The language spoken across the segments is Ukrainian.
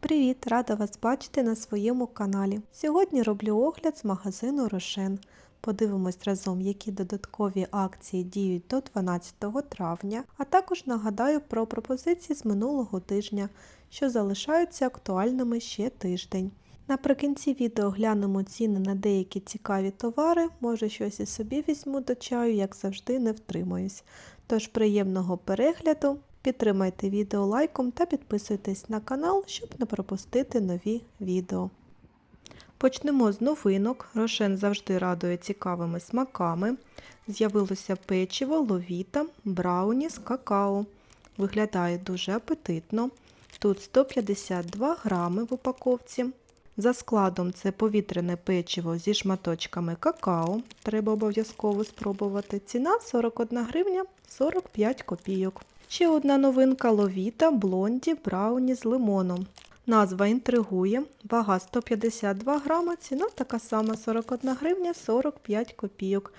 Привіт! Рада вас бачити на своєму каналі. Сьогодні роблю огляд з магазину Рошен. Подивимось разом, які додаткові акції діють до 12 травня, а також нагадаю про пропозиції з минулого тижня, що залишаються актуальними ще тиждень. Наприкінці відео глянемо ціни на деякі цікаві товари, може щось і собі візьму до чаю, як завжди не втримаюсь. Тож приємного перегляду! Підтримайте відео лайком та підписуйтесь на канал, щоб не пропустити нові відео. Почнемо з новинок. Рошен завжди радує цікавими смаками. З'явилося печиво, ловіта, брауні з какао. Виглядає дуже апетитно. Тут 152 грами в упаковці. За складом це повітряне печиво зі шматочками какао. Треба обов'язково спробувати. Ціна 41 гривня 45 копійок. Ще одна новинка ловіта блонді брауні з лимоном. Назва інтригує, вага 152 грама, ціна така сама 41 гривня 45 копійок.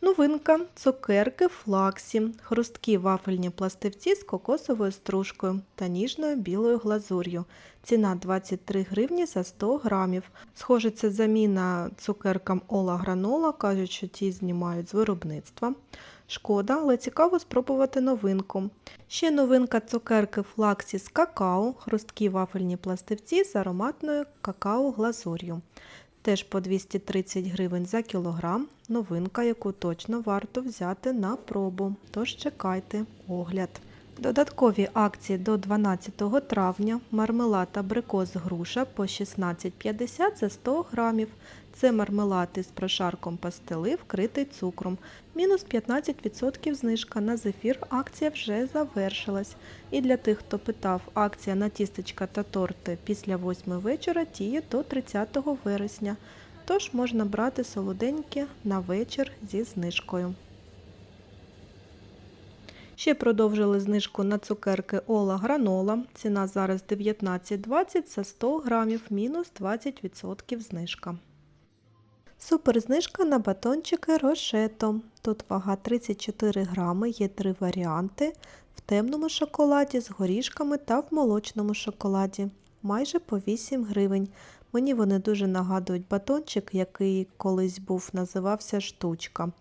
Новинка цукерки флаксі, хрусткі вафельні пластивці з кокосовою стружкою та ніжною білою глазур'ю. Ціна 23 гривні за 100 грамів. Схоже, це заміна цукеркам Ола Гранола, кажуть, що ті знімають з виробництва. Шкода, але цікаво спробувати новинку. Ще новинка цукерки флаксі з какао, хрусткі вафельні пластивці з ароматною какао-глазур'ю. Теж по 230 гривень за кілограм. Новинка, яку точно варто взяти на пробу. Тож чекайте огляд. Додаткові акції до 12 травня. Мармелад абрикос груша по 16,50 за 100 грамів. Це мармелад із прошарком пастили, вкритий цукром. Мінус 15% знижка на зефір. Акція вже завершилась. І для тих, хто питав, акція на тістечка та торти після 8 вечора діє до 30 вересня. Тож можна брати солоденькі на вечір зі знижкою. Ще продовжили знижку на цукерки Ола Гранола. Ціна зараз 19,20 за 100 грамів, мінус 20% знижка. Суперзнижка на батончики Рошето. Тут вага 34 грами, є три варіанти. В темному шоколаді з горішками та в молочному шоколаді. Майже по 8 гривень. Мені вони дуже нагадують батончик, який колись був, називався штучка.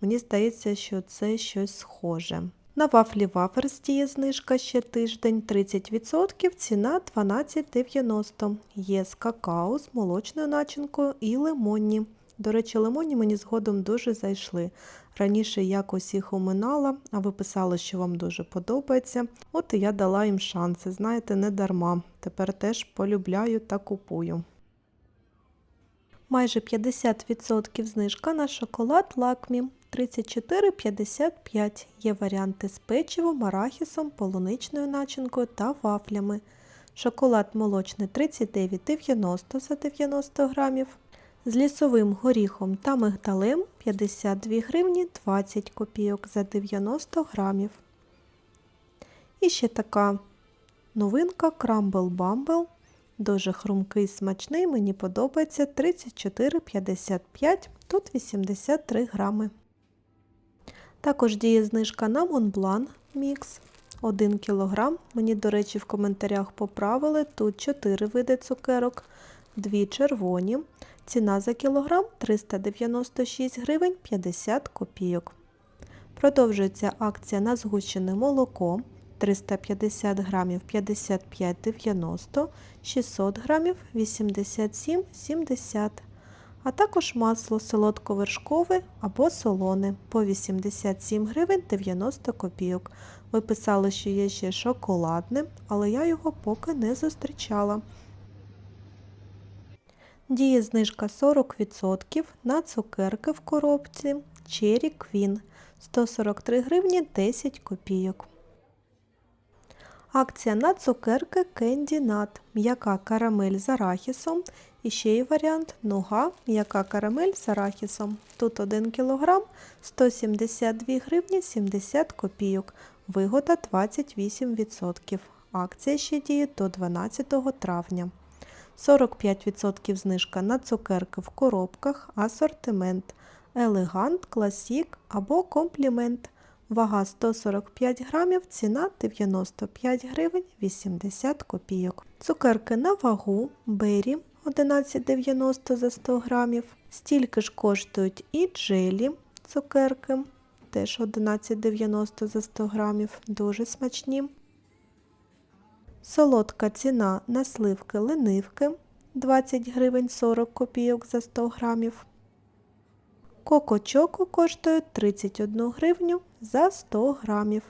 Мені здається, що це щось схоже. На вафлі ваферс діє знижка ще тиждень 30%, ціна 12,90. Є з какао, з молочною начинкою і лимонні. До речі, лимонні мені згодом дуже зайшли. Раніше якось їх оминала, а ви писали, що вам дуже подобається. От і я дала їм шанси, знаєте, не дарма. Тепер теж полюбляю та купую. Майже 50% знижка на шоколад лакмі. 34,55. Є варіанти з печивом, арахісом, полуничною начинкою та вафлями. Шоколад молочний 39,90 за 90 грамів. З лісовим горіхом та мигдалем 52 гривні 20 копійок за 90 грамів. І ще така новинка Crumble Bumble. Дуже хрумкий смачний, мені подобається 34,55, тут 83 грами. Також діє знижка на Монблан Мікс 1 кг. Мені, до речі, в коментарях поправили. Тут 4 види цукерок, 2 червоні. Ціна за кілограм 396 гривень 50 копійок. Продовжується акція на згущене молоко 350 грамів 55,90, 600 грамів 87,70 а також масло солодковершкове або солоне по 87 гривень 90 копійок. Ви писали, що є ще шоколадне, але я його поки не зустрічала. Діє знижка 40% на цукерки в коробці Cherry Queen 143 гривні 10 копійок. Акція на цукерки Candy Nut, м'яка карамель з арахісом і ще є варіант нуга, м'яка карамель з арахісом. Тут 1 кг 172 гривні 70 копійок, вигода 28%. Акція ще діє до 12 травня. 45% знижка на цукерки в коробках, асортимент, елегант, класік або комплімент. Вага 145 грамів, ціна 95 гривень 80 копійок. Цукерки на вагу Бері 11,90 за 100 грамів. Стільки ж коштують і джелі цукерки, теж 11,90 за 100 грамів, дуже смачні. Солодка ціна на сливки ленивки 20 гривень 40 копійок за 100 грамів. Коко Чоко коштує 31 гривню за 100 грамів.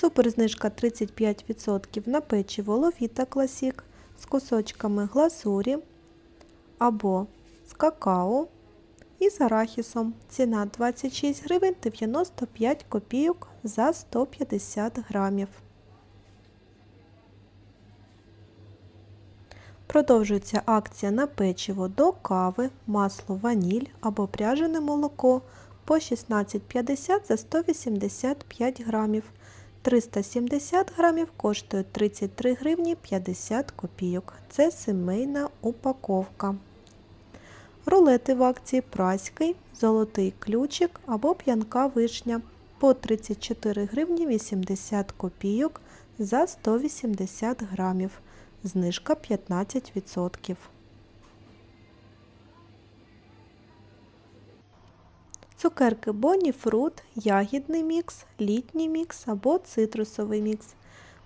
Суперзнижка 35% на печиво Ловіта Класік з кусочками глазурі або з какао і з арахісом. Ціна 26 гривень 95 копійок за 150 грамів. Продовжується акція на печиво до кави, масло ваніль або пряжене молоко по 16,50 за 185 грамів. 370 грамів коштує 33 гривні 50 копійок. Це сімейна упаковка. Рулети в акції праський, золотий ключик або п'янка вишня по 34 гривні 80 копійок за 180 грамів. Знижка 15%. Цукерки Bonnie Fruit, ягідний мікс, літній мікс або цитрусовий мікс.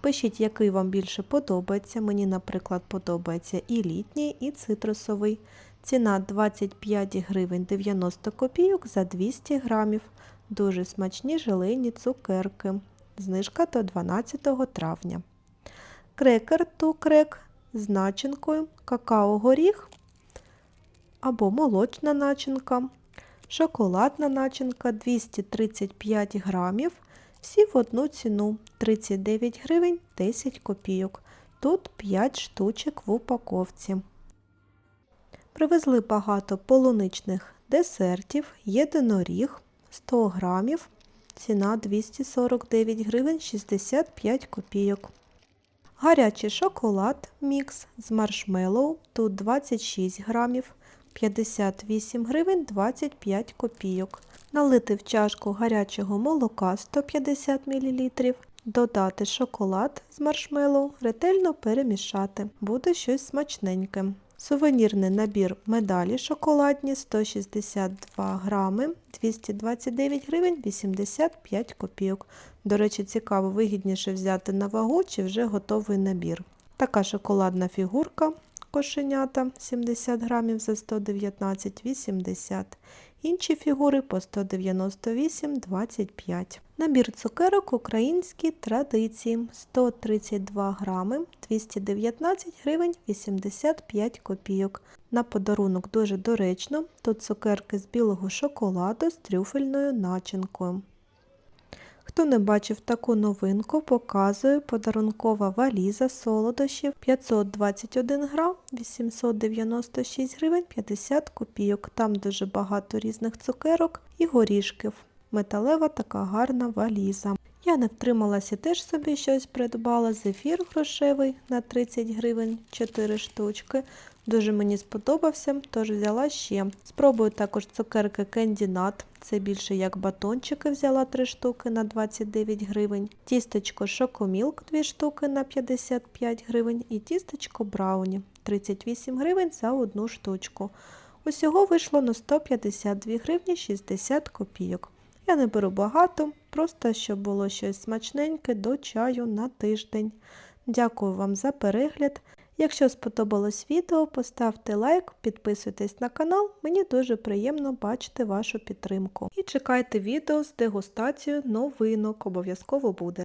Пишіть, який вам більше подобається. Мені, наприклад, подобається і літній, і цитрусовий. Ціна 25 гривень 90 копійок за 200 грамів. Дуже смачні желейні цукерки. Знижка до 12 травня. Крекер ту крек з начинкою, какао-горіх або молочна начинка, шоколадна начинка 235 грамів. Всі в одну ціну 39 гривень 10 копійок. Тут 5 штучок в упаковці. Привезли багато полуничних десертів, єдиноріг 100 грамів, ціна 249 гривень 65 копійок. Гарячий шоколад мікс з маршмеллоу, тут 26 грамів, 58 гривень 25 копійок. Налити в чашку гарячого молока 150 мл, додати шоколад з маршмеллоу, ретельно перемішати. Буде щось смачненьке. Сувенірний набір медалі шоколадні 162 грами, 229 гривень 85 копійок. До речі, цікаво, вигідніше взяти на вагу чи вже готовий набір. Така шоколадна фігурка кошенята 70 грамів за 119,80 Інші фігури по 198,25 Набір цукерок українські традиції 132 грами, 219 гривень 85 копійок. На подарунок дуже доречно. Тут цукерки з білого шоколаду з трюфельною начинкою. Хто не бачив таку новинку, показую подарункова валіза солодощів 521 грам, 896 гривень 50 копійок. Там дуже багато різних цукерок і горішків. Металева така гарна валіза. Я не втрималася теж собі щось придбала. Зефір грошевий на 30 гривень 4 штучки. Дуже мені сподобався, тож взяла ще. Спробую також цукерки Candy Nut. Це більше як батончики взяла 3 штуки на 29 гривень. Тістечко Шокомілк 2 штуки на 55 гривень. І тістечко Брауні 38 гривень за одну штучку. Усього вийшло на 152 гривні 60 копійок. Я не беру багато, просто щоб було щось смачненьке до чаю на тиждень. Дякую вам за перегляд. Якщо сподобалось відео, поставте лайк, підписуйтесь на канал, мені дуже приємно бачити вашу підтримку. І чекайте відео з дегустацією новинок, обов'язково буде.